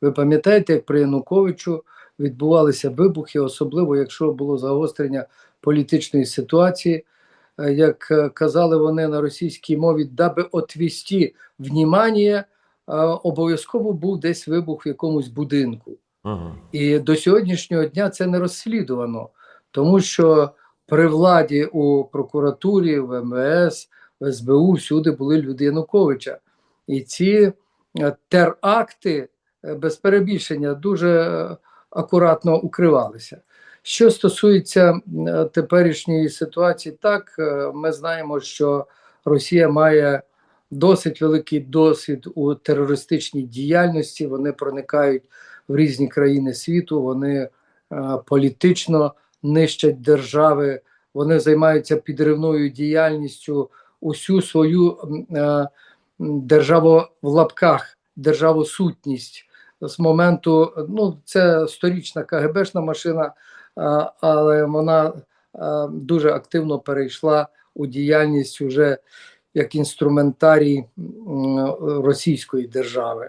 Ви пам'ятаєте, як при Януковичу відбувалися вибухи, особливо якщо було загострення політичної ситуації, Е, як е, казали вони на російській мові, даби отвісті внімання, е, обов'язково був десь вибух в якомусь будинку. Угу. І до сьогоднішнього дня це не розслідувано, тому що при владі у прокуратурі, в МВС, в СБУ всюди були люди Януковича. І ці теракти без перебільшення дуже е, акуратно укривалися. Що стосується е, теперішньої ситуації, так е, ми знаємо, що Росія має досить великий досвід у терористичній діяльності. Вони проникають в різні країни світу, вони е, політично нищать держави, вони займаються підривною діяльністю, усю свою е, державу в лапках, державосутність з моменту, ну це сторічна КГБшна машина, але вона дуже активно перейшла у діяльність уже як інструментарій російської держави.